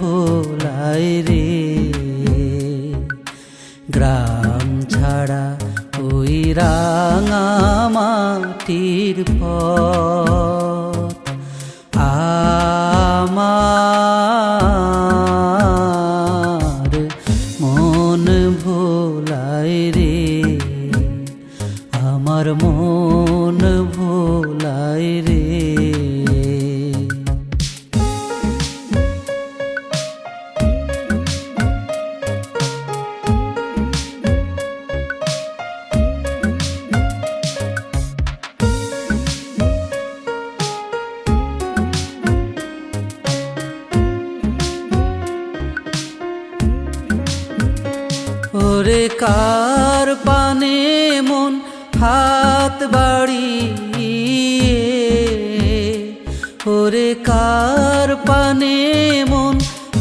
ভোলাই রে। গ্রাম ছাড়া ওই রাঙা মাটির পথ। আমার কার পানে মন হাত বাড়িয়ে। ওরে কার পানে মন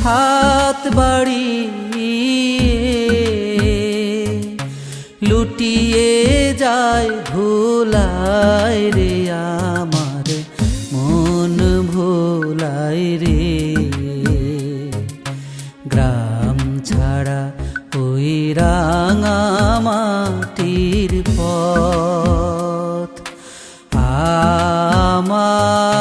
হাত বাড়িয়ে। লুটিয়ে যায় ভোলায় রে রাঙা মাটির পথ। আমার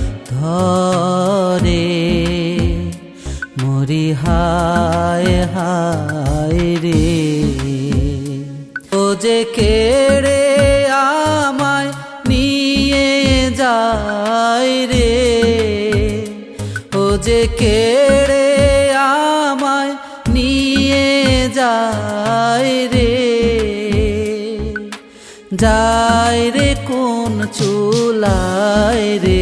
ধরে মরি হায় হায় রে। ও যে কেড়ে আমায় নিয়ে যায় রে। ও যে কেড়ে আমায় নিয়ে যায় রে। যায় রে কোন চুলায় রে।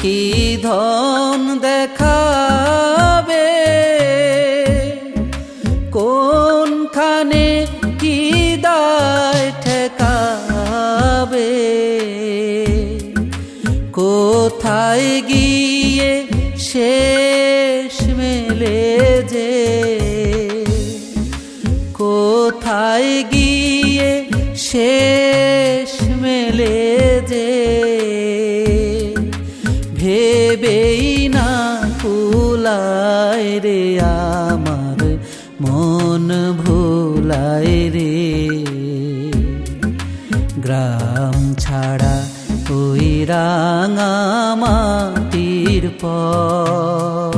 কি ধন মন ভোলায় রে। গ্রাম ছাড়া ওই রাঙা মাটির পথ।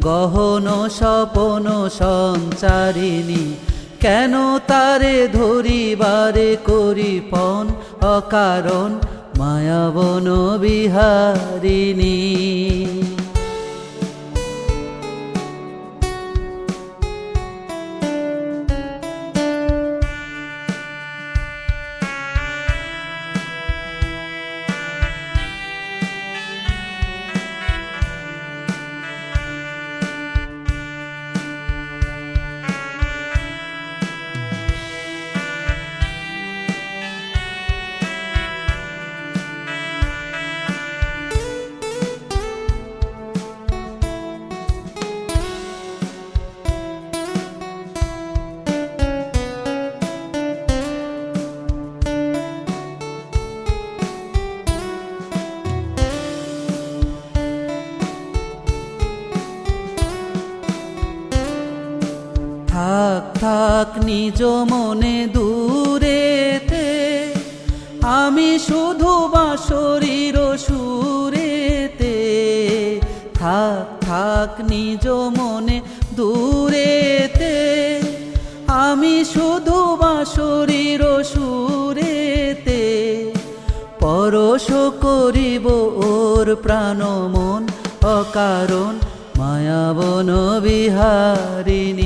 গহন স্বপন সঞ্চারিণী কেন তারে ধরিবারে করিপন অকারণ মায়াবন বিহারিণী? থাক নিজ মনে দূরেতে। আমি শুধু বাঁশরীর সুরেতে। থাক থাক নিজ মনে দূরেতে। আমি শুধু বাঁশরীর সুরেতে। পরশ করিব ওর প্রাণ মন অকারণ। মায়াবন বিহারিণী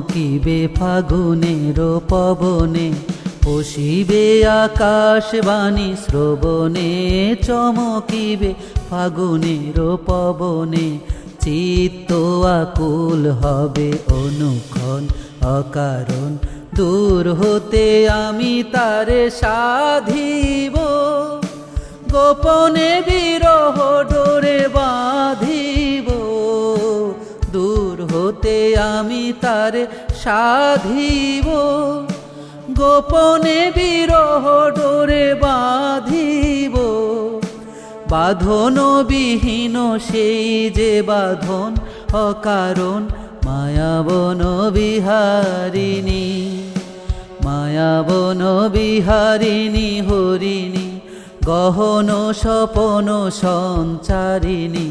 চমকিবে ফাগুনের পবনে পশিবে আকাশবাণী, শ্রবণে চমকিবে ফাগুনের পবনে। চিত্ত আকুল হবে অনুক্ষণ, অকারণ, দূর হতে আমি তারে সাধিব। গোপনে বিরহ ডোরে হতে আমি তারে সাধিব। গোপনে বিরহ ডোরে বাঁধিব। বাঁধন বিহীন সেই যে বাঁধন, অকারণ মায়াবন বিহারিণী। মায়াবন বিহারিণী, হরিণী, গহন স্বপন সঞ্চারিণী।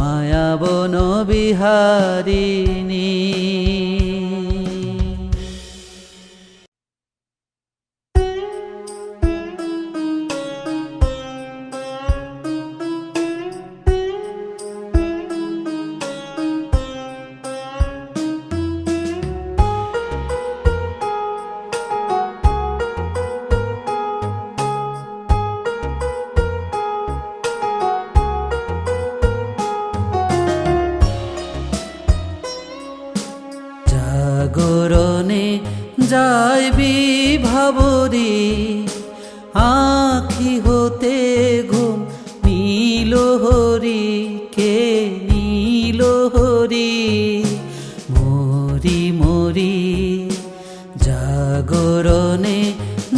মায়াবন বিহারিণী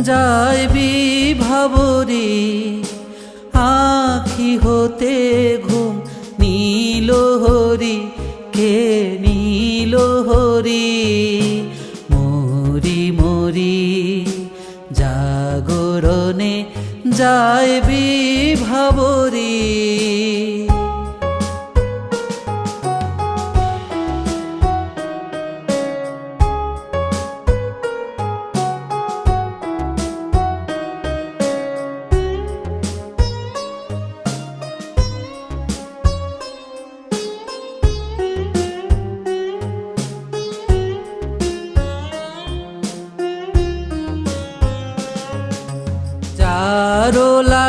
যায় বিভাবরি, আখি হতে ঘুম নীল হরি, কে নীল হরি? মরি মরি, জাগরণে যায় বিভাবরী।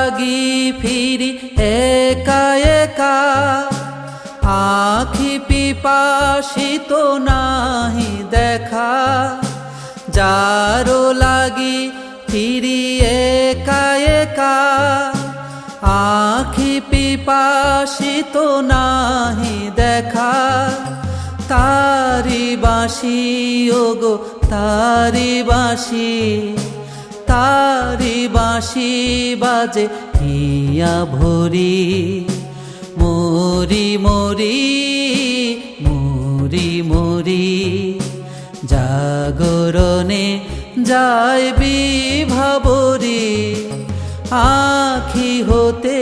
লাগি ফিরি একা একা। আখি পিপাসিত নাহি দেখা। যারো লাগি ফিরি একা একা। আখি পিপাসিত নাহি দেখা। তারি বাসি, ওগো তারি বাসি। তারি বাঁশি বাজে, হিয়া ভরি। মরি মরি মরি মরি। জাগরণে যায় বিভাবরি আখি হতে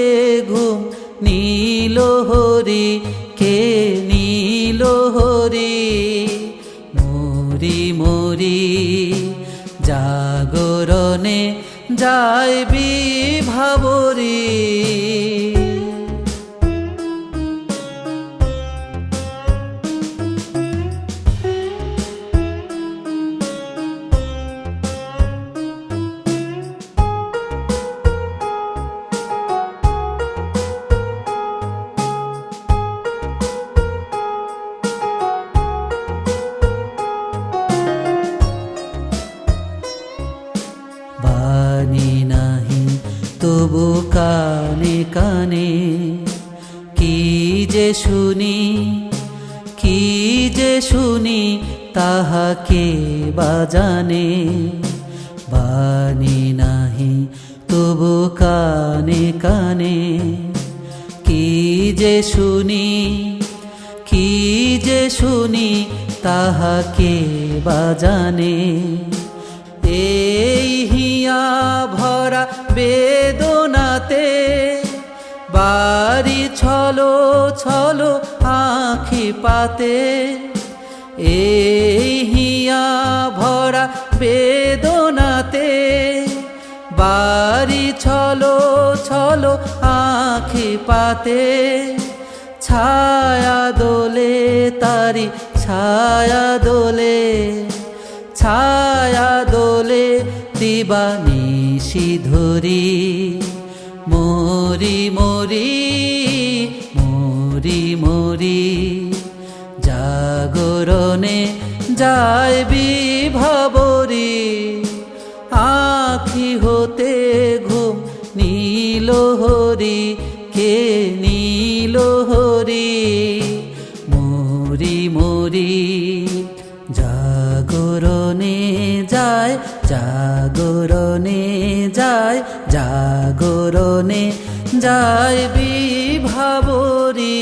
ঘুম নীল হরি। কে যায় বিভাবরি। কানে কানে, কি যে শুনি, কি যে শুনি তাহাকে বাজানে এই হিয়া ভরা বেদনাতে, বাড়ি ছলো ছলো আখি পাতে, এই হিয়া ভরা বেদনাতে বাড়ি ছলো ছলো আখি পাতে। ছায়া দোলে, তারি ছায়া দোলে। ছায়া দোলে দিবানিশি ধরি মরি মরি মরি মরি। জাগরণে যায় বিভাবরি। আখি হতে ঘুম নীল হরি, কে নীল হরি? মরি মরি, জাগরণে যায় জাগরণে যায় জাগরণে যায় বিভাবরী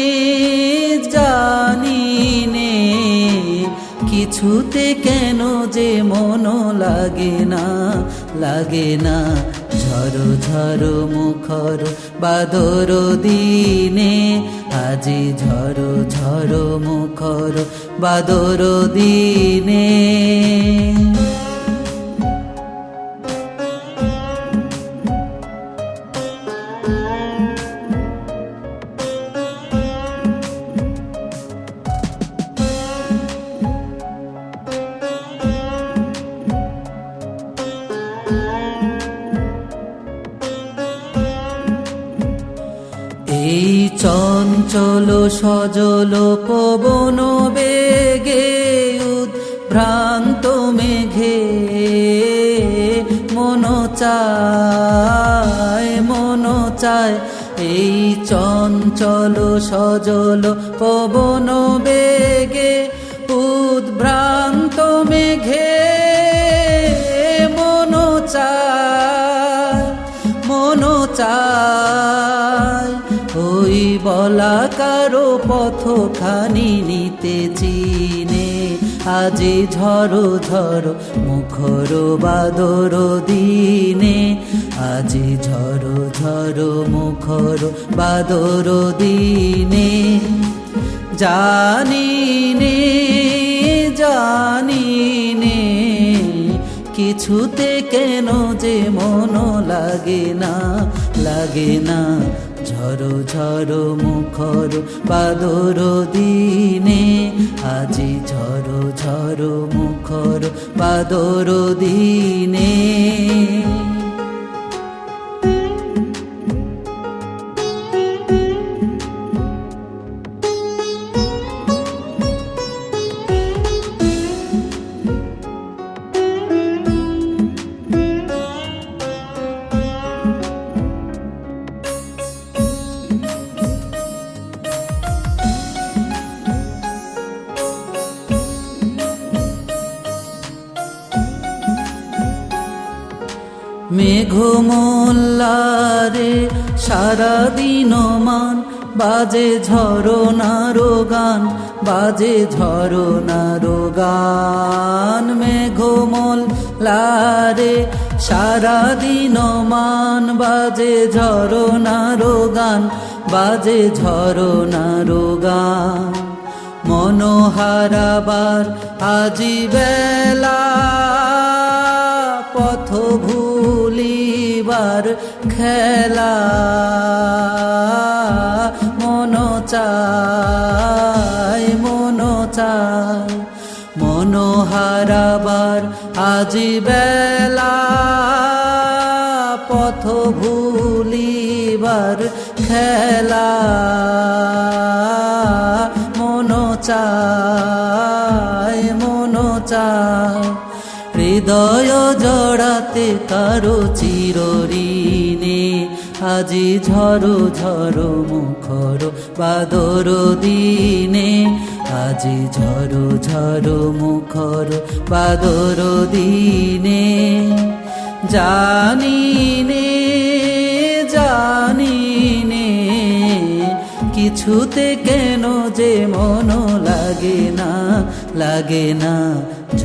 কিছুতে কেন যে মন লাগে না লাগে না। ঝরো ঝরো মুখর বাদর দিনে, আজি ঝরো ঝরো মুখর বাদর দিনে। সজল পবন বেগে ভ্রান্ত মেঘে মন চায় মন চায় এই চঞ্চল সজল পবন বেগে উদ্ভ্রান্ত পথখানি নিতে চিনে। আজি ঝড়ো ঝড়ো মুখর বাদর দিনে। আজি ঝড়ো ঝড়ো মুখর বাদর দিনে। জানি নে জানি নে কিছুতে কেন যে মন লাগে না লাগে না ঝড়ো ঝরো মুখর বাদর দিনে আজি ঝরো ঝরো মুখর বাদর দিনে। মেঘমোল্লারে সারাদিন মান, বাজে ঝরনারো গান বাজে ঝরনারো গান মেঘমোল লারে সারাদিন মান, বাজে ঝরনারো গান বাজে ঝরনারো গান মনোহারাবার আজি বেলা পথ ভুলিবার খেলা মন চায় মন চায়। মনোহারাবার আজি বেলা পথ ভুলিবার খেলা মন চায়। হৃদয় জড়াতে কারও চিরঋণে। আজি ঝড়ো ঝড়ো মুখর বাদর দিনে। আজি ঝড়ো ঝড়ো মুখর বাদর দিনে। জানি নে জানি নে কিছুতে কেন যে মন লাগে না লাগে না